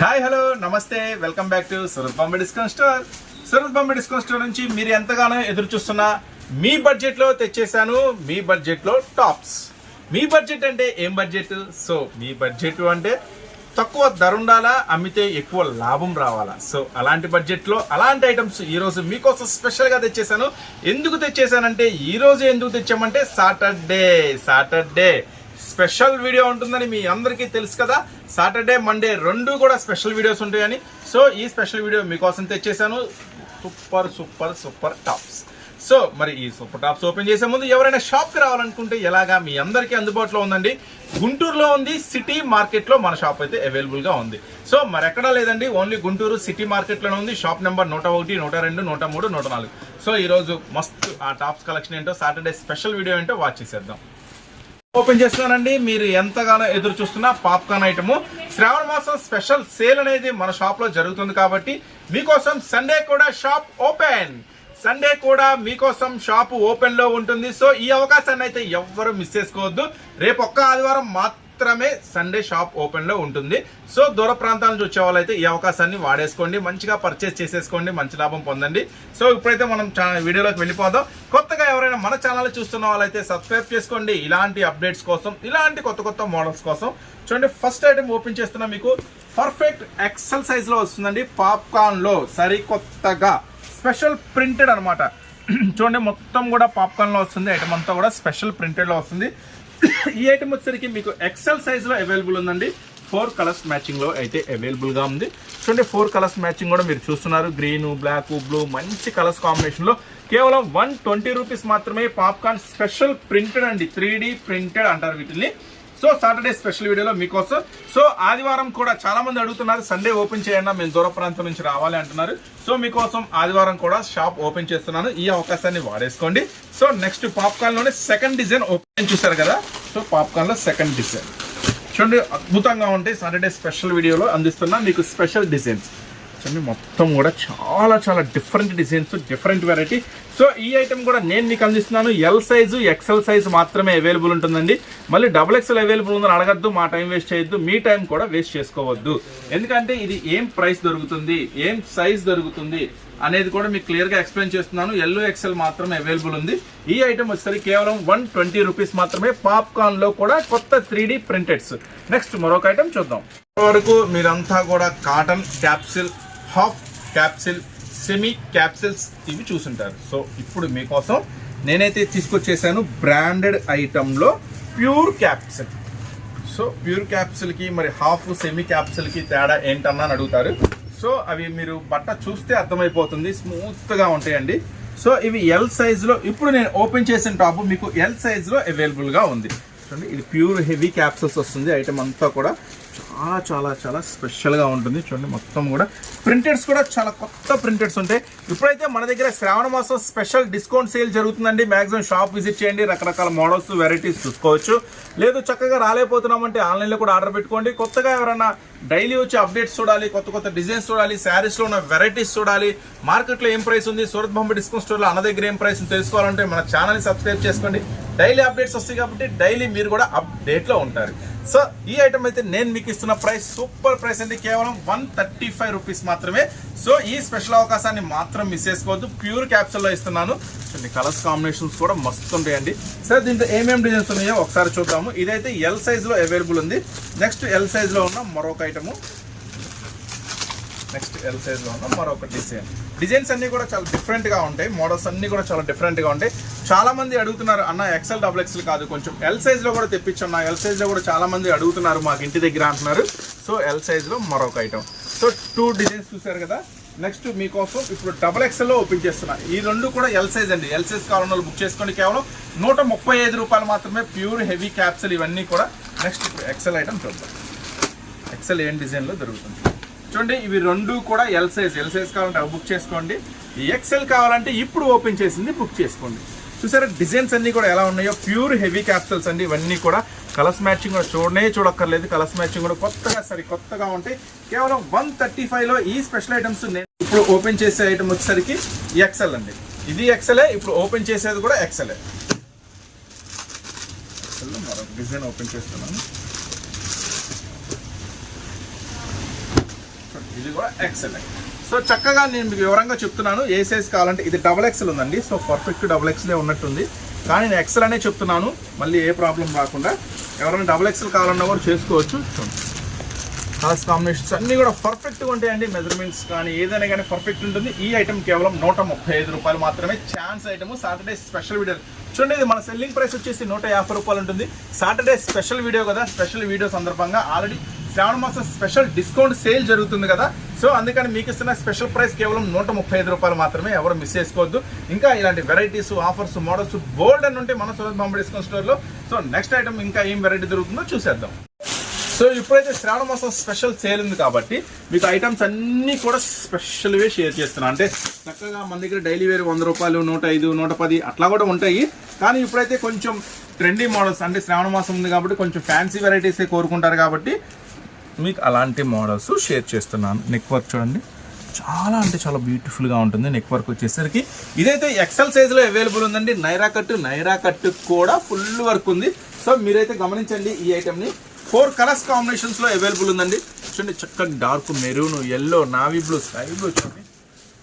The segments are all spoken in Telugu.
హాయ్ హలో నమస్తే welcome back to Surat Bombay discount store. Surat Bombay discount store నుంచి మీరు ఎంతగానో ఎదురు చూస్తున్న మీ బడ్జెట్లో తెచ్చేసాను మీ బడ్జెట్లో టాప్స్. మీ బడ్జెట్ అంటే ఏం బడ్జెట్? సో మీ బడ్జెట్ అంటే తక్కువ ధర ఉండాలా అమ్మితే ఎక్కువ లాభం రావాలా? సో అలాంటి బడ్జెట్లో అలాంటి ఐటమ్స్ ఈరోజు మీకోసం స్పెషల్గా తెచ్చేసాను ఎందుకు తెచ్చేసానంటే ఈరోజు ఎందుకు తెచ్చామంటే సాటర్డే సాటర్డే. స్పెషల్ వీడియో ఉంటుందని మీ అందరికీ తెలుసు కదా. సాటర్డే మండే రెండు కూడా స్పెషల్ వీడియోస్ ఉంటాయని. సో ఈ స్పెషల్ వీడియో మీకోసం తెచ్చేసాను super super super tops. So మరి ఈ సూపర్ టాప్స్ ఓపెన్ చేసే ముందు ఎవరైనా షాప్కి రావాలనుకుంటే ఎలాగా మీ అందరికీ అందుబాటులో ఉందండి. గుంటూరులో ఉంది సిటీ మార్కెట్లో మన షాప్ అయితే అవైలబుల్గా ఉంది. సో మరి ఎక్కడా లేదండి ఓన్లీ గుంటూరు సిటీ మార్కెట్లోనే ఉంది. షాప్ నెంబర్ నూట ఒకటి నూట రెండు నూట మూడు నూట నాలుగు. సో ఈరోజు మస్తు ఆ టాప్స్ కలెక్షన్ ఏంటో సాటర్డే స్పెషల్ వీడియో ఏంటో వాచ్ చేసేద్దాం. ఓపెన్ చేస్తున్నానండి. మీరు ఎంతగానో ఎదురు చూస్తున్న పాప్కార్న్ ఐటమ్. శ్రావణ మాసం స్పెషల్ సేల్ అనేది మన షాప్లో జరుగుతుంది కాబట్టి మీకోసం సండే కూడా షాప్ ఓపెన్. సండే కూడా మీకోసం షాప్ ఓపెన్లో ఉంటుంది. సో ఈ అవకాశాన్ని అయితే ఎవ్వరు మిస్ చేసుకోవద్దు. రేపు ఒక్క ఆదివారం మాత్రమే సండే షాప్ ఓపెన్లో ఉంటుంది. సో దూర ప్రాంతాల నుంచి వచ్చే వాళ్ళైతే ఈ అవకాశాన్ని వాడేసుకోండి. మంచిగా పర్చేస్ చేసేసుకోండి. మంచి లాభం పొందండి. సో ఇప్పుడైతే మనం ఛా- వీడియోలోకి వెళ్ళిపోదాం. కొత్తగా ఎవరైనా మన ఛానల్ చూస్తున్న వాళ్ళైతే సబ్స్క్రైబ్ చేసుకోండి. ఇలాంటి అప్డేట్స్ కోసం ఇలాంటి కొత్త కొత్త మోడల్స్ కోసం. చూడండి ఫస్ట్ ఐటమ్ ఓపెన్ చేస్తున్నా మీకు పర్ఫెక్ట్ ఎక్సెల్ సైజ్లో వస్తుందండి. పాప్కార్న్లో సరికొత్తగా స్పెషల్ ప్రింటెడ్ అనమాట చూడండి మొత్తం కూడా పాప్కార్న్లో వస్తుంది. ఐటమ్ అంతా కూడా స్పెషల్ ప్రింటెడ్లో వస్తుంది. ఈ ఐటమ్ వచ్చేసరికి మీకు ఎక్సెల్ సైజ్లో అవైలబుల్ ఉందండి. ఫోర్ కలర్స్ మ్యాచింగ్లో అయితే అవైలబుల్గా ఉంది. చూడండి ఫోర్ కలర్స్ మ్యాచింగ్ కూడా మీరు చూస్తున్నారు. గ్రీన్ బ్లాక్ బ్లూ మంచి కలర్స్ కాంబినేషన్లో కేవలం వన్ ట్వంటీ రూపీస్ మాత్రమే పాప్కార్న్ స్పెషల్ ప్రింటెడ్ అండి. త్రీ ప్రింటెడ్ అంటారు వీటిని. సో సాటర్డే స్పెషల్ వీడియోలో మీకోసం. సో ఆదివారం కూడా చాలా మంది అడుగుతున్నారు సండే ఓపెన్ చేయండి మేము దూర ప్రాంతం నుంచి రావాలి అంటున్నారు. సో మీకోసం ఆదివారం కూడా షాప్ ఓపెన్ చేస్తున్నాను. ఈ అవకాశాన్ని వాడేసుకోండి. సో నెక్స్ట్ పాప్కార్న్లోనే సెకండ్ డిజైన్ ఓపెన్ చూసారు కదా? సో పాప్కార్న్లో సెకండ్ డిజైన్ చూడండి అద్భుతంగా ఉంటాయి సాటర్డే స్పెషల్ వీడియోలో అందిస్తున్నా మీకు స్పెషల్ డిజైన్స్ చూడండి మొత్తం కూడా చాలా చాలా different designs different variety so ఈ ఐటెం కూడా నేను మీకు అందిస్తున్నాను. ఎల్ సైజు ఎక్సెల్ సైజు మాత్రమే అవైలబుల్ ఉంటుందండి. మళ్ళీ డబుల్ ఎక్సెల్ అవైలబుల్ ఉందని అడగద్దు మా టైం వేస్ట్ చేయొద్దు మీ టైం కూడా వేస్ట్ చేసుకోవద్దు. ఎందుకంటే ఇది ఏం ప్రైస్ దొరుకుతుంది ఏం సైజ్ దొరుకుతుంది అనేది కూడా మీకు క్లియర్గా ఎక్స్ప్లెయిన్ చేస్తున్నాను. ఎల్లో ఎక్సెల్ మాత్రమే అవైలబుల్ ఉంది. ఈ ఐటమ్ వచ్చేసరికి కేవలం వన్ ట్వంటీ రూపీస్ మాత్రమే పాప్కార్న్లో కూడా కొత్త త్రీ ప్రింటెడ్స్ నెక్స్ట్ మరొక ఐటమ్ చూద్దాం. వరకు మీరంతా కూడా cotton capsule half capsule semi capsules ఇవి చూసుంటారు. సో ఇప్పుడు మీకోసం నేనైతే తీసుకొచ్చేసాను బ్రాండెడ్ ఐటంలో ప్యూర్ క్యాప్సిల్. సో ప్యూర్ క్యాప్సిల్కి మరి హాఫ్ సెమీ క్యాప్సిల్కి తేడా ఏంటన్నా అని అడుగుతారు. సో అవి మీరు బట్ట చూస్తే అర్థమైపోతుంది స్మూత్గా ఉంటాయండి. సో ఇవి ఎల్ సైజులో ఇప్పుడు నేను ఓపెన్ చేసిన టాప్ మీకు ఎల్ సైజులో అవైలబుల్గా ఉంది. చూడండి ఇది ప్యూర్ హెవీ క్యాప్సిల్స్ వస్తుంది ఐటమ్ అంతా కూడా. చాలా చాలా చాలా స్పెషల్గా ఉంటుంది. చూడండి మొత్తం కూడా ప్రింటెడ్స్ కూడా చాలా కొత్త ప్రింటెడ్స్ ఉంటాయి. ఇప్పుడైతే మన దగ్గర శ్రావణ మాసం స్పెషల్ డిస్కౌంట్ సేల్ జరుగుతుందండి. మ్యాక్సిమం షాప్ విజిట్ చేయండి. రకరకాల మోడల్స్ వెరైటీస్ చూసుకోవచ్చు. లేదు చక్కగా రాలేకపోతున్నామంటే ఆన్లైన్లో కూడా ఆర్డర్ పెట్టుకోండి. కొత్తగా ఎవరైనా డైలీ వచ్చి అప్డేట్స్ చూడాలి కొత్త కొత్త డిజైన్స్ చూడాలి శారీస్లో ఉన్న వెరైటీస్ చూడాలి. మార్కెట్లో ఏం ప్రైస్ ఉంది? సూరత్ బొమ్మ డిస్కౌంట్ స్టోర్లో అన్న దగ్గర ఏం ప్రైస్ తెలుసుకోవాలంటే మన ఛానల్ని సబ్స్క్రైబ్ చేసుకోండి. డైలీ అప్డేట్స్ వస్తాయి కాబట్టి డైలీ మీరు కూడా అప్డేట్లో ఉంటారు. సో ఈ ఐటమ్ అయితే నేను మీకు ఇస్తున్న ప్రైస్ సూపర్ ప్రైస్ అండి. కేవలం వన్ థర్టీ ఫైవ్ రూపీస్ మాత్రమే. సో ఈ స్పెషల్ అవకాశాన్ని మాత్రం మిస్ చేసుకోవద్దు. ప్యూర్ క్యాప్సూల్లో ఇస్తున్నాను. చూడండి కలర్స్ కాంబినేషన్స్ కూడా మస్తు ఉంటాయండి. సార్ దీంట్లో ఏమేమి డిజైన్స్ ఉన్నాయో ఒకసారి చూద్దాము. ఇదైతే ఎల్ సైజ్లో అవైలబుల్ ఉంది. నెక్స్ట్ ఎల్ సైజ్లో ఉన్న మరొక ఐటము నెక్స్ట్ ఎల్ సైజ్లో ఉన్న మరొక డిజైన్ డిజైన్స్ అన్నీ కూడా చాలా డిఫరెంట్గా ఉంటాయి. మోడల్స్ అన్నీ కూడా చాలా డిఫరెంట్గా ఉంటాయి. చాలామంది అడుగుతున్నారు అన్న ఎక్సెల్ డబుల్ ఎక్సెల్ కాదు కొంచెం ఎల్ సైజ్లో కూడా తెప్పించన్నా ఎల్ సైజ్లో కూడా చాలామంది అడుగుతున్నారు మాకు ఇంటి దగ్గర అంటున్నారు. సో ఎల్ సైజ్లో మరొక ఐటమ్ సో టూ డిజైన్స్ చూసారు కదా? నెక్స్ట్ మీకోసం ఇప్పుడు డబల్ ఎక్స్ఎల్లో ఓపెన్ చేస్తున్నా. ఈ రెండు కూడా ఎల్ సైజ్ అండి. ఎల్ సైజ్ కావాలన్న వాళ్ళు బుక్ చేసుకోండి. కేవలం నూట ముప్పై ఐదు రూపాయలు మాత్రమే ప్యూర్ హెవీ క్యాప్సల్ ఇవన్నీ కూడా నెక్స్ట్ ఎక్సెల్ ఐటమ్ చూద్దాం. ఎక్సెల్ ఏం డిజైన్లో దొరుకుతుంది? చూడండి ఇవి రెండు కూడా ఎల్ సైజ్ ఎల్ సైజ్ కావాలంటే అవి బుక్ చేసుకోండి. ఎక్స్ఎల్ ఎక్సెల్ కావాలంటే ఇప్పుడు ఓపెన్ చేసింది బుక్ చేసుకోండి. చూసారా డిజైన్స్ అన్నీ కూడా ఎలా ఉన్నాయో? ప్యూర్ హెవీ క్యాప్సల్స్ అండి ఇవన్నీ కూడా. కలర్స్ మ్యాచింగ్ కూడా చూడనే చూడక్కర్లేదు. కలర్స్ మ్యాచింగ్ కూడా కొత్తగా సరే కొత్తగా ఉంటాయి. కేవలం వన్ థర్టీ లో ఈ స్పెషల్ ఐటమ్స్ నేను ఇప్పుడు ఓపెన్ చేసే ఐటమ్ వచ్చేసరికి ఎక్సెల్ అండి. ఇది ఎక్సెలే ఇప్పుడు ఓపెన్ చేసేది కూడా ఎక్సెలే మరొక డిజైన్ ఓపెన్ చేస్తున్నాను. ఇది కూడా ఎక్సెల్ సో చక్కగా నేను మీకు వివరంగా చెప్తున్నాను ఏ సైజ్ కావాలంటే ఇది డబల్ ఎక్సెల్ ఉందండి. సో పర్ఫెక్ట్ డబల్ ఎక్సెల్ ఉన్నట్టుంది. కానీ నేను ఎక్సెల్ అనే చెప్తున్నాను మళ్ళీ ఏ ప్రాబ్లం రాకుండా. ఎవరైనా డబల్ ఎక్సెల్ కావాలన్నా కూడా చేసుకోవచ్చు. కలర్స్ కాంబినేషన్స్ అన్నీ కూడా పర్ఫెక్ట్గా ఉంటాయండి. మెజర్మెంట్స్ కానీ ఏదైనా కానీ పర్ఫెక్ట్ ఉంటుంది. ఈ ఐటమ్ కేవలం నూట ముప్పై ఐదు రూపాయలు మాత్రమే. Chance item Saturday special video చూడండి ఇది మన సెల్లింగ్ ప్రైస్ వచ్చేసి నూట యాభై రూపాయలు ఉంటుంది. సాటర్డే స్పెషల్ వీడియో కదా. స్పెషల్ వీడియో సందర్భంగా ఆల్రెడీ శ్రావణ మాసం స్పెషల్ డిస్కౌంట్ సేల్ జరుగుతుంది కదా. సో అందుకని మీకు ఇస్తున్న స్పెషల్ ప్రైస్ కేవలం నూట ముప్పై ఐదు రూపాయలు మాత్రమే ఎవరు మిస్ చేసుకోవద్దు. ఇంకా ఇలాంటి వెరైటీస్ ఆఫర్స్ మోడల్స్ బోల్డ్ అని ఉంటే మన సూరత్ బాంబే డిస్కౌంట్ స్టోర్లో. సో నెక్స్ట్ ఐటమ్ ఇంకా ఏం వెరైటీ దొరుకుతుందో చూసేద్దాం. సో ఇప్పుడైతే శ్రావణ మాసం స్పెషల్ సేల్ ఉంది కాబట్టి మీకు ఐటమ్స్ అన్నీ కూడా స్పెషల్వే షేర్ చేస్తున్నాను అంటే చక్కగా మన దగ్గర డైలీ వేర్ వంద రూపాయలు నూట ఐదు నూట పది అట్లా కూడా ఉంటాయి. కానీ ఇప్పుడైతే కొంచెం ట్రెండీ మోడల్స్ అంటే శ్రావణ మాసం ఉంది కాబట్టి కొంచెం ఫ్యాన్సీ వెరైటీసే కోరుకుంటారు కాబట్టి మీకు అలాంటి మోడల్స్ షేర్ చేస్తున్నాను. నెక్ వర్క్ చూడండి. చాలా అంటే చాలా బ్యూటిఫుల్గా ఉంటుంది నెక్ వర్క్ వచ్చేసరికి. ఇదైతే ఎక్సెల్ సైజులో అవైలబుల్ ఉందండి. నైరా కట్ నైరా కట్ కూడా ఫుల్ వర్క్ ఉంది. సో మీరైతే గమనించండి ఈ ఐటెంని ఫోర్ కలర్స్ కాంబినేషన్స్లో అవైలబుల్ ఉందండి. చూడండి చక్కని dark maroon yellow navy blue sky blue చూడండి.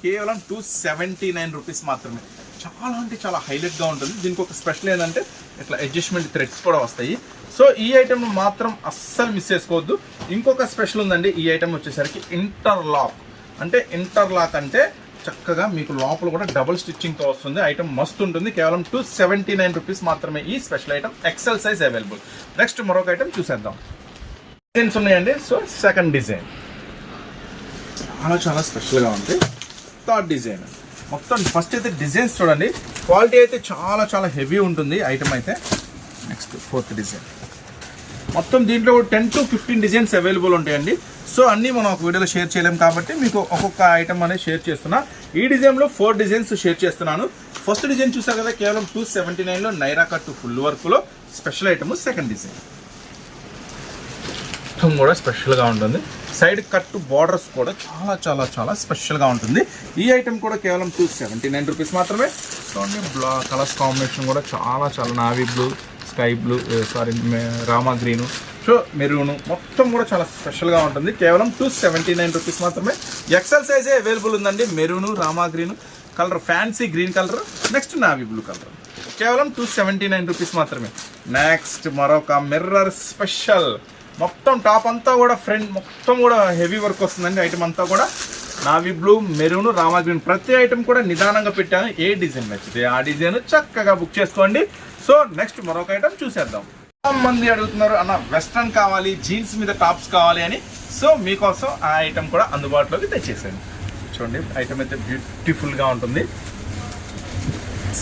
కేవలం టూ సెవెంటీ నైన్ రూపీస్ మాత్రమే. చాలా అంటే చాలా హైలైట్గా ఉంటుంది. దీనికి ఒక స్పెషల్ ఏంటంటే ఇట్లా అడ్జస్ట్మెంట్ థ్రెడ్స్ కూడా వస్తాయి. సో ఈ ఐటెంను మాత్రం అస్సలు మిస్ చేసుకోవద్దు. ఇంకొక స్పెషల్ ఉందండి ఈ ఐటెం వచ్చేసరికి ఇంటర్లాక్ అంటే ఇంటర్లాక్ అంటే చక్కగా మీకు లోపల కూడా డబుల్ స్టిచ్చింగ్తో వస్తుంది. ఐటమ్ మస్తు ఉంటుంది. కేవలం టూ సెవెంటీ నైన్ రూపీస్ మాత్రమే ఈ special item XL size available next మరొక ఐటమ్ చూసేద్దాం. డిజైన్స్ ఉన్నాయండి. సో సెకండ్ డిజైన్ చాలా చాలా స్పెషల్గా ఉంది. థర్డ్ డిజైన్ మొత్తం ఫస్ట్ అయితే డిజైన్స్ చూడండి. క్వాలిటీ అయితే చాలా చాలా హెవీ ఉంటుంది ఐటమ్ అయితే. నెక్స్ట్ ఫోర్త్ డిజైన్ మొత్తం దీంట్లో ten to fifteen designs available ఉంటాయండి. సో అన్నీ మనం ఒక వీడియోలో షేర్ చేయలేం కాబట్టి మీకు ఒక్కొక్క ఐటమ్ అనేది షేర్ చేస్తున్నా. ఈ డిజైన్లో ఫోర్ డిజైన్స్ షేర్ చేస్తున్నాను. ఫస్ట్ డిజైన్ చూసారు కదా కేవలం టూ సెవెంటీ నైన్లో నైరా కట్ ఫుల్ వర్క్లో స్పెషల్ ఐటమ్ సెకండ్ డిజైన్ మొత్తం కూడా స్పెషల్గా ఉంటుంది. సైడ్ కట్ బార్డర్స్ కూడా చాలా చాలా చాలా స్పెషల్గా ఉంటుంది. ఈ ఐటమ్ కూడా కేవలం టూ సెవెంటీ నైన్ రూపీస్ మాత్రమే చూడండి బ్లా కలర్స్ కాంబినేషన్ కూడా చాలా చాలా navy blue sky blue sorry Rama green so maroon మొత్తం కూడా చాలా స్పెషల్గా ఉంటుంది. కేవలం టూ సెవెంటీ నైన్ రూపీస్ మాత్రమే ఎక్సెల్ సైజే అవైలబుల్ ఉందండి. Maroon Rama green colour fancy green colour next navy blue colour కేవలం టూ సెవెంటీ నైన్ రూపీస్ మాత్రమే. నెక్స్ట్ మరొక మిర్రర్ స్పెషల్ మొత్తం టాప్ అంతా కూడా ఫ్రంట్ మొత్తం కూడా హెవీ వర్క్ వస్తుందండి ఐటమ్ అంతా కూడా. Navy blue maroon Rama green. ప్రతి ఐటమ్ కూడా నిదానంగా పెట్టాను. ఏ డిజైన్ నచ్చితే ఆ డిజైన్ చక్కగా బుక్ చేసుకోండి. సో నెక్స్ట్ మరొక ఐటమ్ చూసేద్దాం. చాలా మంది అడుగుతున్నారు అన్న వెస్ట్రన్ కావాలి జీన్స్ మీద టాప్స్ కావాలి అని. సో మీకోసం ఆ ఐటమ్ కూడా అందుబాటులోకి తెచ్చేసాను. చూడండి ఐటమ్ అయితే బ్యూటిఫుల్గా ఉంటుంది.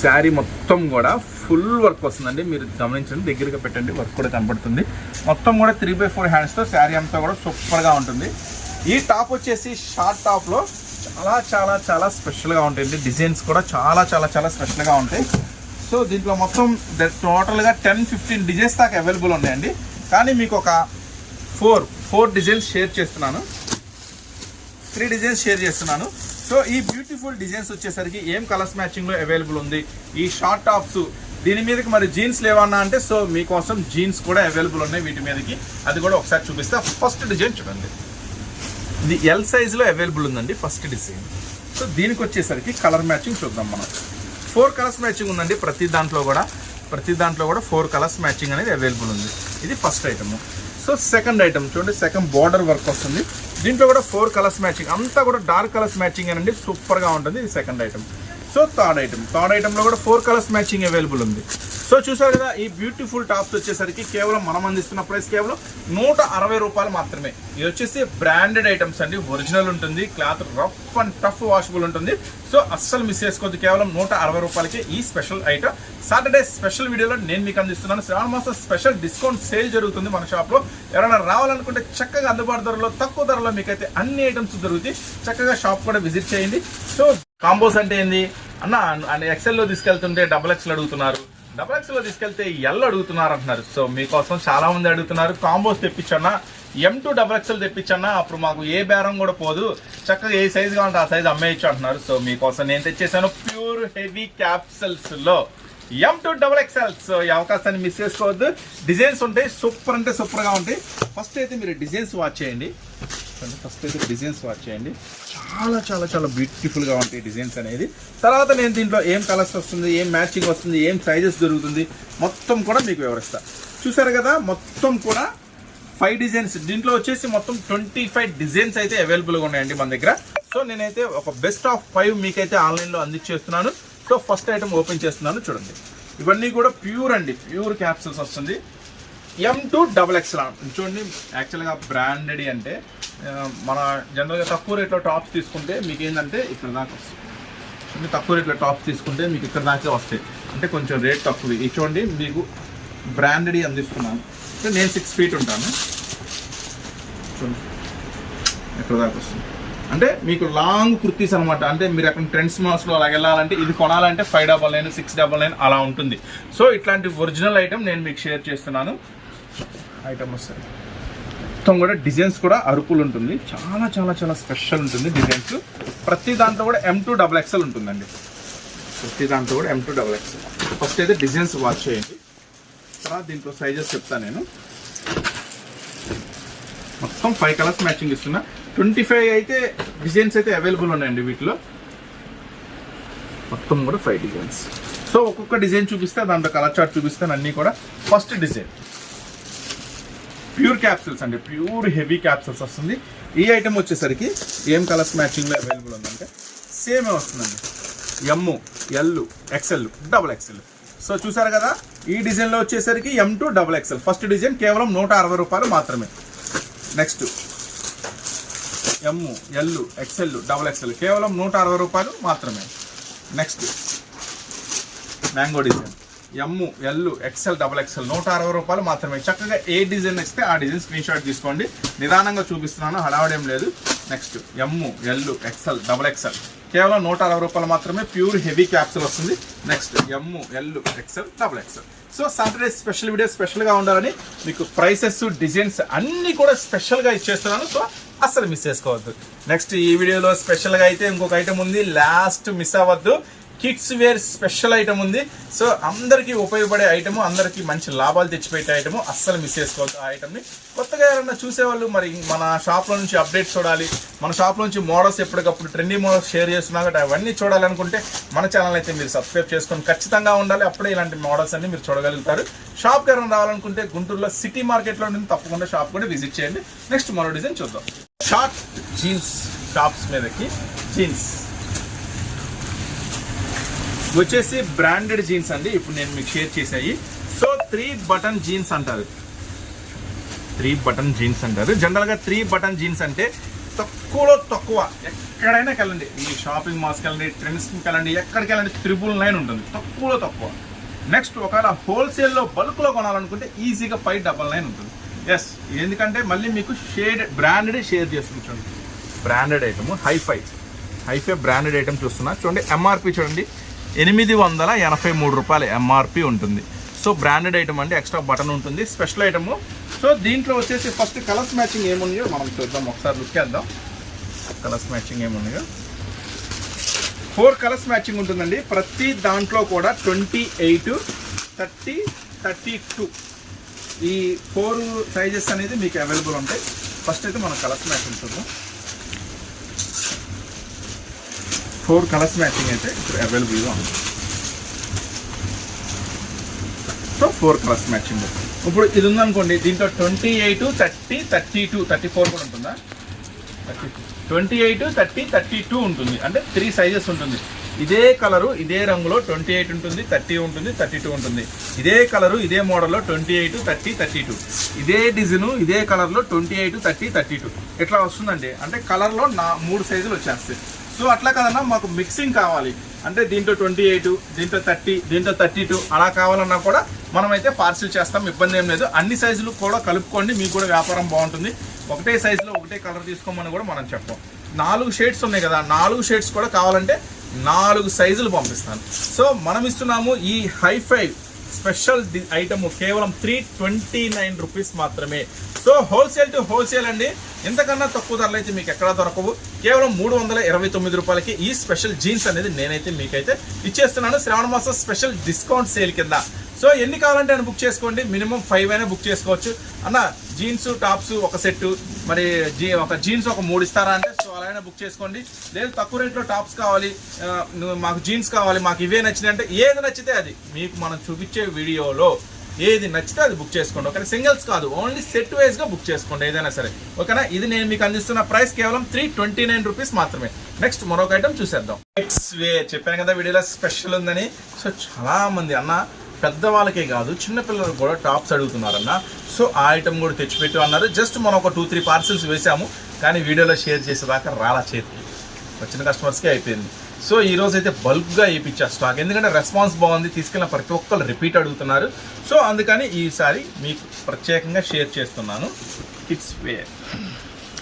శారీ మొత్తం కూడా ఫుల్ వర్క్ వస్తుందండి. మీరు గమనించండి దగ్గరగా పెట్టండి వర్క్ కూడా కనబడుతుంది. మొత్తం కూడా త్రీ బై ఫోర్ హ్యాండ్స్తో శారీ అంతా కూడా సూపర్గా ఉంటుంది. ఈ టాప్ వచ్చేసి షార్ట్ టాప్లో చాలా చాలా చాలా స్పెషల్గా ఉంటాయండి డిజైన్స్ కూడా చాలా చాలా చాలా స్పెషల్గా ఉంటాయి. సో దీంట్లో మొత్తం టోటల్గా టెన్ ఫిఫ్టీన్ డిజైన్స్ దాకా అవైలబుల్ ఉన్నాయండి. కానీ మీకు ఒక ఫోర్ ఫోర్ డిజైన్స్ షేర్ చేస్తున్నాను. త్రీ డిజైన్స్ షేర్ చేస్తున్నాను. సో ఈ బ్యూటిఫుల్ డిజైన్స్ వచ్చేసరికి ఏం కలర్స్ మ్యాచింగ్లో అవైలబుల్ ఉంది? ఈ షార్ట్ టాప్స్ దీని మీదకి మరి జీన్స్ లేవన్నా అంటే సో మీకోసం జీన్స్ కూడా అవైలబుల్ ఉన్నాయి వీటి మీదకి. అది కూడా ఒకసారి చూపిస్తే. ఫస్ట్ డిజైన్ చూడండి. ఇది ఎల్ సైజ్లో అవైలబుల్ ఉందండి ఫస్ట్ డిజైన్ సో దీనికి వచ్చేసరికి కలర్ మ్యాచింగ్ చూద్దాం మనం. ఫోర్ కలర్స్ మ్యాచింగ్ ఉందండి ప్రతి దాంట్లో కూడా. ప్రతి దాంట్లో కూడా ఫోర్ కలర్స్ మ్యాచింగ్ అనేది అవైలబుల్ ఉంది. ఇది first item so second item చూడండి సెకండ్ బార్డర్ వర్క్ వస్తుంది. దీంట్లో కూడా ఫోర్ కలర్స్ మ్యాచింగ్ అంతా కూడా డార్క్ కలర్స్ మ్యాచింగ్ అనండి. సూపర్గా ఉంటుంది. ఇది second item so third item third ఐటమ్లో కూడా ఫోర్ కలర్స్ మ్యాచింగ్ అవైలబుల్ ఉంది. సో చూసారు కదా ఈ బ్యూటిఫుల్ టాప్స్ వచ్చేసరికి కేవలం మనం అందిస్తున్న ప్రైస్ కేవలం నూట అరవై రూపాయలు మాత్రమే. ఇది వచ్చేసి బ్రాండెడ్ ఐటమ్స్ అండి. ఒరిజినల్ ఉంటుంది cloth rough and tough washable ఉంటుంది. సో అస్సలు మిస్ చేసుకోవద్దు. కేవలం నూట అరవై రూపాయలకి ఈ స్పెషల్ ఐటమ్ సాటర్డే స్పెషల్ వీడియోలో నేను మీకు అందిస్తున్నాను. శ్రావణ మాసం స్పెషల్ డిస్కౌంట్ సేల్ జరుగుతుంది మన షాప్లో ఎవరైనా రావాలనుకుంటే చక్కగా అందుబాటు ధరలో తక్కువ ధరలో మీకైతే అన్ని ఐటమ్స్ దొరుకుతాయి. చక్కగా షాప్ కూడా విజిట్ చేయండి. సో కాంబోస్ అంటే ఏంది? అన్న ఎక్సెల్లో తీసుకెళ్తుంటే డబుల్ ఎక్స్ఎల్ అడుగుతున్నారు. డబల్ ఎక్స్ఎల్లో తీసుకెళ్తే ఎల్ అడుగుతున్నారు అంటున్నారు. సో మీకోసం చాలా మంది అడుగుతున్నారు. కాంబోస్ తెప్పించన్నా ఎం టూ డబల్ ఎక్స్ఎల్ తెప్పించన్నా అప్పుడు మాకు ఏ బేరం కూడా పోదు. చక్కగా ఏ సైజ్ కావాలంటే ఆ సైజ్ అమ్మేయచ్చు అంటున్నారు. సో మీకోసం నేను తెచ్చేసాను pure heavy క్యాప్సల్స్లో. M to double XL so ఈ అవకాశాన్ని మిస్ చేసుకోవద్దు. డిజైన్స్ ఉంటాయి. సూపర్ అంటే సూపర్గా ఉంటాయి. ఫస్ట్ అయితే మీరు డిజైన్స్ వాచ్ చేయండి. ఫస్ట్ అయితే డిజైన్స్ వాచ్ చేయండి. చాలా చాలా చాలా బ్యూటిఫుల్గా ఉంటాయి డిజైన్స్ అనేది. తర్వాత నేను దీంట్లో ఏం కలర్స్ వస్తుంది ఏం మ్యాచింగ్ వస్తుంది ఏం సైజెస్ దొరుకుతుంది మొత్తం కూడా మీకు వివరిస్తా. చూసారు కదా? మొత్తం కూడా ఫైవ్ డిజైన్స్ దీంట్లో వచ్చేసి మొత్తం ట్వంటీ ఫైవ్ డిజైన్స్ అయితే అవైలబుల్గా ఉన్నాయండి మన దగ్గర. సో నేనైతే ఒక బెస్ట్ ఆఫ్ ఫైవ్ మీకైతే ఆన్లైన్లో అందించేస్తున్నాను. సో ఫస్ట్ ఐటమ్ ఓపెన్ చేస్తున్నాను చూడండి. ఇవన్నీ కూడా ప్యూర్ అండి ప్యూర్ క్యాప్సిల్స్ వస్తుంది. ఎం టు డబల్ ఎక్స్ఎల్ చూడండి యాక్చువల్గా బ్రాండెడ్ అంటే మన జనరల్గా తక్కువ రేట్లో టాప్స్ తీసుకుంటే మీకు ఏంటంటే ఇక్కడ దాకా వస్తుంది. చూడండి, తక్కువ రేట్లో టాప్స్ తీసుకుంటే మీకు ఇక్కడ దాకా వస్తాయి. అంటే కొంచెం రేట్ తక్కువ. ఇది చూడండి మీకు బ్రాండెడ్ అందిస్తున్నాను. అంటే నేను సిక్స్ ఫీట్ ఉంటాను. చూడండి ఎక్కడ దాకా వస్తుంది. అంటే మీకు లాంగ్ కుర్తీస్ అనమాట అంటే మీరు అక్కడ ట్రెండ్స్ మాల్స్లో అలా వెళ్ళాలంటే ఇది కొనాలంటే five double nine six double nine అలా ఉంటుంది. సో ఇట్లాంటి ఒరిజినల్ ఐటమ్ నేను మీకు షేర్ చేస్తున్నాను. ఐటమ్ వస్తుంది మొత్తం కూడా డిజైన్స్ కూడా అరుపులు ఉంటుంది. చాలా చాలా చాలా స్పెషల్ ఉంటుంది డిజైన్స్. ప్రతి దాంట్లో కూడా ఎం టూ డబల్ ఎక్స్ఎల్ ఉంటుందండి. ప్రతి దాంట్లో కూడా M to double XL first అయితే డిజైన్స్ వాచ్ చేయండి. తర్వాత దీంట్లో సైజెస్ చెప్తాను నేను. మొత్తం ఫైవ్ కలర్స్ మ్యాచింగ్ ఇస్తున్నా. ట్వంటీ ఫైవ్ అయితే డిజైన్స్ అయితే అవైలబుల్ ఉన్నాయండి వీటిలో. మొత్తం కూడా ఫైవ్ డిజైన్స్ సో ఒక్కొక్క డిజైన్ చూపిస్తే దాంట్లో కలర్ చార్ట్ చూపిస్తాను అన్నీ కూడా. ఫస్ట్ డిజైన్ ప్యూర్ క్యాప్సిల్స్ అండి ప్యూర్ హెవీ క్యాప్సిల్స్ వస్తుంది. ఈ ఐటెం వచ్చేసరికి ఏం కలర్స్ మ్యాచింగ్లో అవైలబుల్ ఉందంటే సేమే వస్తుందండి. ఎమ్ము ఎల్లు ఎక్సెల్ డబుల్ ఎక్సెల్ సో చూసారు కదా ఈ డిజైన్లో వచ్చేసరికి M to double XL first design కేవలం నూట అరవై రూపాయలు మాత్రమే. Next M L XL double XL కేవలం నూట అరవై రూపాయలు మాత్రమే. Next mango design M L XL double XL నూట అరవై రూపాయలు మాత్రమే. చక్కగా ఏ డిజైన్ ఇస్తే ఆ డిజైన్ స్క్రీన్ షాట్ తీసుకోండి. నిదానంగా చూపిస్తున్నాను హడావడేం లేదు. Next M L XL double XL కేవలం నూట అరవై రూపాయలు మాత్రమే ప్యూర్ హెవీ క్యాప్సూల్ వస్తుంది. Next M L XL double XL so Saturday special video స్పెషల్గా ఉండాలని మీకు ప్రైసెస్ డిజైన్స్ అన్నీ కూడా స్పెషల్గా ఇచ్చేస్తున్నాను. సో అస్సలు మిస్ చేసుకోవద్దు. నెక్స్ట్ ఈ వీడియోలో స్పెషల్గా అయితే ఇంకొక ఐటమ్ ఉంది. లాస్ట్ మిస్ అవ్వద్దు. కిడ్స్ వేర్ స్పెషల్ ఐటమ్ ఉంది. సో అందరికీ ఉపయోగపడే ఐటమ్ అందరికీ మంచి లాభాలు తెచ్చిపెట్టే ఐటమ్ అస్సలు మిస్ చేసుకోవద్దు ఆ ఐటమ్ని కొత్తగా ఎవరైనా చూసేవాళ్ళు మరి మన షాప్లో నుంచి అప్డేట్ చూడాలి. మన షాప్లో నుంచి మోడల్స్ ఎప్పటికప్పుడు ట్రెండీ మోడల్స్ షేర్ చేస్తున్నా కాబట్టి అవన్నీ చూడాలనుకుంటే మన ఛానల్ అయితే మీరు సబ్స్క్రైబ్ చేసుకొని ఖచ్చితంగా ఉండాలి. అప్పుడే ఇలాంటి మోడల్స్ అన్ని మీరు చూడగలుగుతారు. షాప్కి ఎవరైనా రావాలనుకుంటే గుంటూరులో సిటీ మార్కెట్లో నుండి తప్పకుండా షాప్ కూడా విజిట్ చేయండి. నెక్స్ట్ మరో డిజైన్ చూద్దాం. షార్ట్ జీన్స్ టాప్స్ మీదకి జీన్స్. వచ్చేసి బ్రాండెడ్ జీన్స్ అండి ఇప్పుడు నేను మీకు షేర్ చేసాయి. సో త్రీ బటన్ జీన్స్ అంటారు. త్రీ బటన్ జీన్స్ అంటారు. జనరల్గా త్రీ బటన్ జీన్స్ అంటే తక్కువలో తక్కువ. ఎక్కడైనా వెళ్ళండి ఈ షాపింగ్ మాల్స్కి వెళ్ళండి ట్రెండ్స్కి వెళ్ళండి ఎక్కడికి వెళ్ళండి త్రిబుల్ నైన్ ఉంటుంది. తక్కువలో తక్కువ. నెక్స్ట్ ఒకవేళ హోల్సేల్లో బల్క్లో కొనాలనుకుంటే ఈజీగా ఫైవ్ డబల్ నైన్ ఉంటుంది. ఎస్ ఎందుకంటే మళ్ళీ మీకు షేడ్ బ్రాండెడ్ షేర్ చేస్తుంది చూడండి. Branded item hi fi. Hi fi branded item చూస్తున్నా. చూడండి ఎంఆర్పి చూడండి. ఎనిమిది వందల ఎనభై మూడు రూపాయలు ఎంఆర్పి ఉంటుంది. సో బ్రాండెడ్ ఐటమ్ అండి ఎక్స్ట్రా బటన్ ఉంటుంది. Special item. సో దీంట్లో వచ్చేసి ఫస్ట్ కలర్స్ మ్యాచింగ్ ఏమున్నాయో మనం చూద్దాం. ఒకసారి లుక్ చేద్దాం. కలర్స్ మ్యాచింగ్ ఏమున్నాయో. ఫోర్ కలర్స్ మ్యాచింగ్ ఉంటుందండి. ప్రతి దాంట్లో కూడా twenty eight thirty thirty two. ఈ ఫోర్ సైజెస్ అనేది మీకు అవైలబుల్ ఉంటాయి. ఫస్ట్ అయితే మనం కలర్స్ మ్యాచింగ్ చూద్దాం. ఫోర్ కలర్స్ మ్యాచింగ్ అయితే ఇప్పుడు అవైలబుల్గా ఉంది. సో ఫోర్ కలర్స్ మ్యాచింగ్ ఇప్పుడు ఇది ఉందనుకోండి దీంట్లో twenty eight thirty thirty two thirty four కూడా ఉంటుందా? Thirty twenty eight thirty thirty two ఉంటుంది. అంటే త్రీ సైజెస్ ఉంటుంది. ఇదే కలరు ఇదే రంగులో ట్వంటీ ఎయిట్ ఉంటుంది థర్టీ ఉంటుంది థర్టీ టూ ఉంటుంది. ఇదే కలరు ఇదే మోడల్లో twenty eight thirty thirty two. ఇదే డిజైను ఇదే కలర్లో twenty eight thirty thirty two. ఇట్లా వస్తుందండి? అంటే కలర్లో నా మూడు సైజులు వచ్చేస్తాయి సో అట్లా కదన్నా మాకు మిక్సింగ్ కావాలి. అంటే దీంట్లో ట్వంటీ ఎయిట్ దీంట్లో థర్టీ దీంట్లో థర్టీ టూ అలా కావాలన్నా కూడా మనమైతే పార్సిల్ చేస్తాం ఇబ్బంది ఏం లేదు. అన్ని సైజులు కూడా కలుపుకోండి మీకు కూడా వ్యాపారం బాగుంటుంది. ఒకటే సైజులో ఒకటే కలర్ తీసుకోమని కూడా మనం చెప్పం. నాలుగు షేడ్స్ ఉన్నాయి కదా నాలుగు షేడ్స్ కూడా కావాలంటే నాలుగు సైజులు పంపిస్తాను. సో మనం ఇస్తున్నాము ఈ హై ఫైవ్ స్పెషల్ ఐటమ్ కేవలం త్రీ ట్వంటీ నైన్ రూపీస్ మాత్రమే. సో హోల్సేల్ టు హోల్సేల్ అండి. ఇంతకన్నా తక్కువ ధరలు అయితే మీకు ఎక్కడా దొరకవు. కేవలం మూడు వందల ఇరవై తొమ్మిది రూపాయలకి ఈ స్పెషల్ జీన్స్ అనేది నేనైతే మీకైతే ఇచ్చేస్తున్నాను. శ్రావణ మాసం స్పెషల్ డిస్కౌంట్ సేల్ కింద. సో ఎన్ని కావాలంటే అని బుక్ చేసుకోండి. మినిమం ఫైవ్ అయినా బుక్ చేసుకోవచ్చు. అన్న జీన్స్ టాప్స్ ఒక సెట్ మరి జీ ఒక జీన్స్ ఒక మూడు ఇస్తారా అంటే సో అలా అయినా బుక్ చేసుకోండి. లేదు తక్కువ రేట్లో టాప్స్ కావాలి. మాకు జీన్స్ కావాలి మాకు ఇవే నచ్చినాయి అంటే ఏది నచ్చితే అది. మీకు మనం చూపించే వీడియోలో ఏది నచ్చితే అది బుక్ చేసుకోండి. ఓకే సింగిల్స్ కాదు ఓన్లీ సెట్ వైజ్గా బుక్ చేసుకోండి ఏదైనా సరే. ఓకేనా? ఇది నేను మీకు అందిస్తున్న ప్రైస్ కేవలం త్రీ ట్వంటీ నైన్ రూపీస్ మాత్రమే. నెక్స్ట్ మరొక ఐటమ్ చూసేద్దాం. నెక్స్ట్ వే చెప్పాను కదా వీడియోలో స్పెషల్ ఉందని. సో చాలామంది అన్న పెద్దవాళ్ళకే కాదు చిన్నపిల్లలకు కూడా టాప్స్ అడుగుతున్నారన్న. సో ఆ ఐటమ్ కూడా తెచ్చిపెట్టు అన్నారు. జస్ట్ మనం ఒక టూ త్రీ పార్సిల్స్ వేసాము. కానీ వీడియోలో షేర్ చేసేదాకా రాలా చేతికి. వచ్చిన కస్టమర్స్కే అయిపోయింది. సో ఈ రోజు అయితే బల్క్గా వేయించా స్టాక్. ఎందుకంటే రెస్పాన్స్ బాగుంది తీసుకెళ్ళిన ప్రతి ఒక్కరు రిపీట్ అడుగుతున్నారు. సో అందుకని ఈసారి మీకు ప్రత్యేకంగా షేర్ చేస్తున్నాను. ఇట్స్ వేర్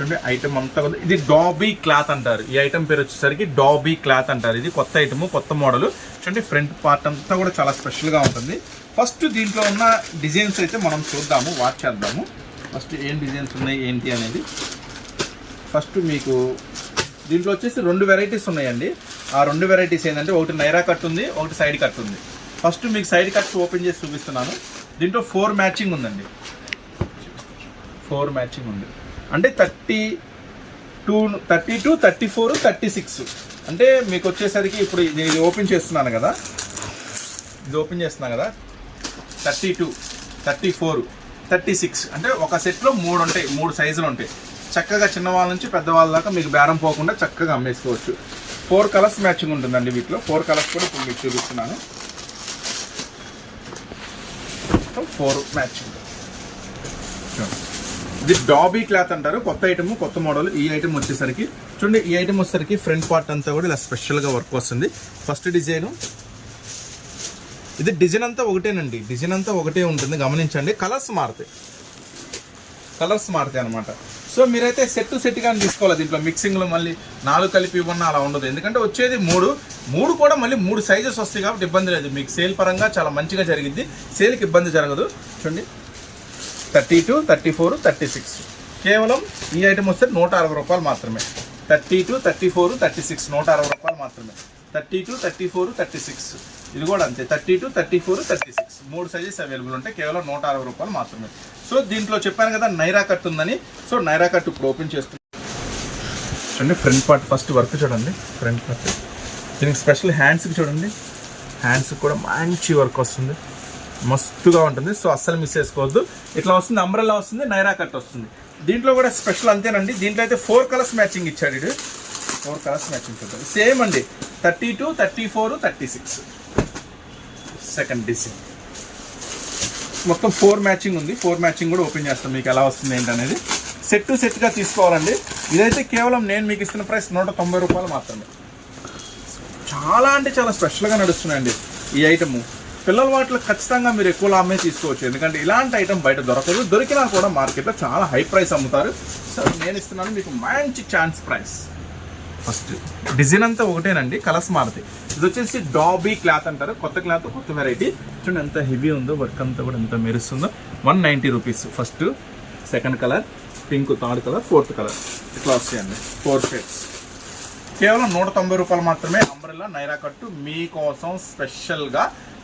చూడండి ఐటమ్ అంతా ఇది డాబీ క్లాత్ అంటారు. ఈ ఐటమ్ పేరు వచ్చేసరికి డాబీ క్లాత్ అంటారు. ఇది కొత్త ఐటమ్ కొత్త మోడల్ చూడండి ఫ్రంట్ పార్ట్ అంతా కూడా చాలా స్పెషల్గా ఉంటుంది. ఫస్ట్ దీంట్లో ఉన్న డిజైన్స్ అయితే మనం చూద్దాము వాచ్ చేద్దాము. ఫస్ట్ ఏం డిజైన్స్ ఉన్నాయి ఏంటి అనేది. ఫస్ట్ మీకు దీంట్లో వచ్చేసి రెండు వెరైటీస్ ఉన్నాయండి. ఆ రెండు వెరైటీస్ ఏంటంటే ఒకటి నైరా కట్ ఉంది ఒకటి సైడ్ కట్ ఉంది. ఫస్ట్ మీకు సైడ్ కట్ ఓపెన్ చేసి చూపిస్తున్నాను. దీంట్లో ఫోర్ మ్యాచింగ్ ఉందండి. ఫోర్ మ్యాచింగ్ ఉంది. అంటే thirty two thirty two thirty four thirty six. అంటే మీకు వచ్చేసరికి ఇప్పుడు ఇది ఇది ఓపెన్ చేస్తున్నాను కదా. ఇది ఓపెన్ చేస్తున్నాను కదా. Thirty two thirty four thirty six. అంటే ఒక సెట్లో మూడు ఉంటాయి మూడు సైజులు ఉంటాయి. చక్కగా చిన్నవాళ్ళ నుంచి పెద్దవాళ్ళ దాకా మీకు బేరం పోకుండా చక్కగా అమ్మేసుకోవచ్చు. ఫోర్ కలర్స్ మ్యాచింగ్ ఉంటుందండి వీటిలో. ఫోర్ కలర్స్ కూడా ఇప్పుడు మీకు చూపిస్తున్నాను. Four matching. ఇది డాబీ క్లాత్ అంటారు. కొత్త ఐటమ్ కొత్త మోడల్ ఈ ఐటమ్ వచ్చేసరికి చూడండి ఈ ఐటమ్ వచ్చేసరికి ఫ్రంట్ పార్ట్ అంతా కూడా ఇలా స్పెషల్గా వర్క్ వస్తుంది. ఫస్ట్ డిజైన్ ఇది డిజైన్ అంతా ఒకటేనండి. డిజైన్ అంతా ఒకటే ఉంటుంది. గమనించండి. కలర్స్ మారుతాయి. కలర్స్ మారుతాయి అనమాట సో మీరైతే సెట్ సెట్ కానీ తీసుకోవాలి దీంట్లో. మిక్సింగ్లో మళ్ళీ నాలుగు కలిపి ఇవ్వన్నా అలా ఉండదు. ఎందుకంటే వచ్చేది మూడు. మూడు కూడా మళ్ళీ మూడు సైజెస్ వస్తాయి కాబట్టి ఇబ్బంది లేదు. మీకు సేల్ పరంగా చాలా మంచిగా జరిగింది సేల్కి ఇబ్బంది జరగదు. చూడండి. Thirty two thirty four thirty six. కేవలం ఈ ఐటమ్ వస్తే నూట అరవై రూపాయలు మాత్రమే. Thirty two thirty four thirty six నూట అరవై రూపాయలు మాత్రమే. Thirty two thirty four thirty six. ఇది కూడా అంతే. Thirty two thirty four thirty six. మూడు సైజెస్ అవైలబుల్ ఉంటాయి కేవలం నూట అరవై రూపాయలు మాత్రమే. సో దీంట్లో చెప్పాను కదా నైరా కట్ ఉందని. సో నైరా కట్ ఇప్పుడు ఓపెన్ చేస్తుంది చూడండి ఫ్రంట్ పార్ట్ ఫస్ట్ వర్క్ చూడండి. ఫ్రంట్ పార్ట్ దీనికి స్పెషల్ హ్యాండ్స్కి చూడండి. హ్యాండ్స్కి కూడా మంచి వర్క్ వస్తుంది. మస్తుగా ఉంటుంది. సో అస్సలు మిస్ చేసుకోవద్దు. ఇట్లా వస్తుంది అంబ్రెల్లా వస్తుంది నైరా కట్ వస్తుంది. దీంట్లో కూడా స్పెషల్ అంతేనండి. దీంట్లో అయితే ఫోర్ కలర్స్ మ్యాచింగ్ ఇచ్చాడు ఇది ఫోర్ కలర్స్ మ్యాచింగ్ చూద్దాం సేమ్ అండి. Thirty two thirty four thirty six second design మొత్తం ఫోర్ మ్యాచింగ్ ఉంది. ఫోర్ మ్యాచింగ్ కూడా ఓపెన్ చేస్తాం. మీకు ఎలా వస్తుంది ఏంటనేది. సెట్ టు సెట్గా తీసుకోవాలండి. ఇదైతే కేవలం నేను మీకు ఇస్తున్న ప్రైస్ నూట తొంభై రూపాయలు మాత్రమే. చాలా అంటే చాలా స్పెషల్గా నడుస్తున్నాయండి ఈ ఐటమ్ పిల్లల వాటిలో ఖచ్చితంగా మీరు ఎక్కువ లాభమే తీసుకోవచ్చు. ఎందుకంటే ఇలాంటి ఐటమ్ బయట దొరకదు. దొరికినా కూడా మార్కెట్లో చాలా హై ప్రైస్ అమ్ముతారు. సో నేను ఇస్తున్నాను మీకు మంచి ఛాన్స్ ప్రైస్ ఫస్ట్ డిజైన్ అంతా ఒకటేనండి కలర్స్ మారుతాయి. ఇది వచ్చేసి డాబీ క్లాత్ అంటారు. కొత్త క్లాత్ కొత్త వెరైటీ చూడండి ఎంత హెవీ ఉందో వర్క్ అంతా కూడా ఎంత మెరుస్తుందో. One ninety rupees first second colour pink third colour fourth colour ఇట్లా వస్తాయండి. ఫోర్ షేడ్స్ కేవలం నూట తొంభై రూపాయలు మాత్రమే అంబ్రెల్లా నైరా కట్టు మీకోసం స్పెషల్గా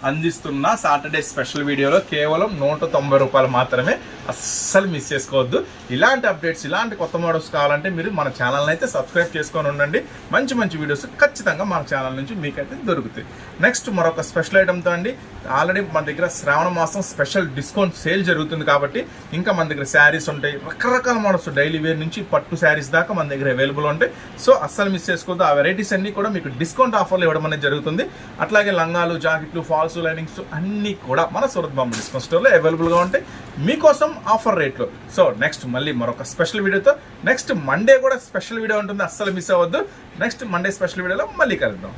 అందిస్తున్న సాటర్డే స్పెషల్ వీడియోలో కేవలం నూట తొంభై రూపాయలు మాత్రమే అస్సలు మిస్ చేసుకోవద్దు. ఇలాంటి అప్డేట్స్ ఇలాంటి కొత్త మోడల్స్ కావాలంటే మీరు మన ఛానల్ని అయితే సబ్స్క్రైబ్ చేసుకొని ఉండండి. మంచి మంచి వీడియోస్ ఖచ్చితంగా మన ఛానల్ నుంచి మీకైతే దొరుకుతాయి. నెక్స్ట్ మరొక స్పెషల్ ఐటమ్తో అండి. ఆల్రెడీ మన దగ్గర శ్రావణ మాసం స్పెషల్ డిస్కౌంట్ సేల్ జరుగుతుంది కాబట్టి ఇంకా మన దగ్గర శారీస్ ఉంటాయి. రకరకాల మోడల్స్ డైలీ వేర్ నుంచి పట్టు శారీస్ దాకా మన దగ్గర అవైలబుల్ ఉంటాయి. సో అస్సలు మిస్ చేసుకోవద్దు. ఆ వెరైటీస్ అన్ని కూడా మీకు డిస్కౌంట్ ఆఫర్లు ఇవ్వడం అనేది జరుగుతుంది. అట్లాగే లంగాలు జాకెట్లు ఫాల్స్ లైనింగ్స్ అన్ని కూడా మన సూరత్ బాంబు డిస్కౌంట్ స్టోర్లో అవైలబుల్గా ఉంటాయి. మీకోసం ఆఫర్ రేట్లో. సో నెక్స్ట్ మళ్ళీ మరొక స్పెషల్ వీడియోతో నెక్స్ట్ మండే కూడా స్పెషల్ వీడియో ఉంటుంది. అస్సలు మిస్ అవ్వద్దు. నెక్స్ట్ మండే స్పెషల్ వీడియోలో మళ్ళీ కలుద్దాం.